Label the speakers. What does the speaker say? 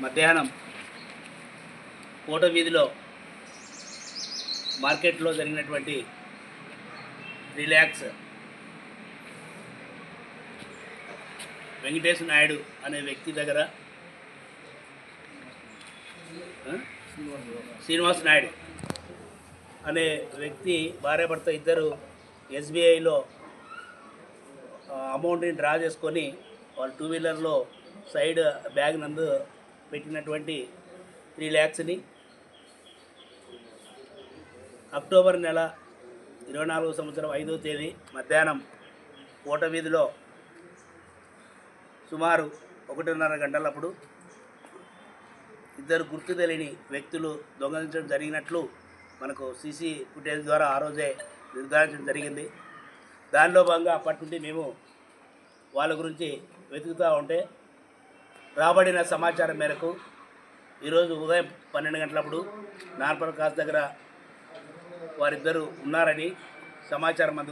Speaker 1: మధ్యాహ్నం కోట వీధిలో మార్కెట్లో జరిగినటువంటి రిలాక్స్ వెంకటేశ్ నాయుడు అనే వ్యక్తి దగ్గర శ్రీనివాస్ నాయుడు అనే వ్యక్తి భార్యాభర్త ఇద్దరు ఎస్బీఐలో అమౌంట్ని డ్రా చేసుకొని వాళ్ళు టూ వీలర్లో సైడ్ బ్యాగ్ నందు పెట్టినటువంటి త్రీ ల్యాక్స్ని అక్టోబర్ నెల ఇరవై నాలుగు సంవత్సరం ఐదో తేదీ మధ్యాహ్నం కోట వీధిలో సుమారు ఒకటిన్నర గంటలప్పుడు ఇద్దరు గుర్తు తెలియని వ్యక్తులు దొంగలించడం జరిగినట్లు మనకు సీసీ ఫుటేజ్ ద్వారా ఆ రోజే నిర్ధారించడం జరిగింది. దానిలో భాగంగా అప్పటి నుండి మేము వాళ్ళ గురించి వెతుకుతూ ఉంటే రాబడిన సమాచారం మేరకు ఈరోజు ఉదయం పన్నెండు గంటలప్పుడు నార్పల్ కాస్ దగ్గర వారిద్దరూ ఉన్నారని సమాచారం అందు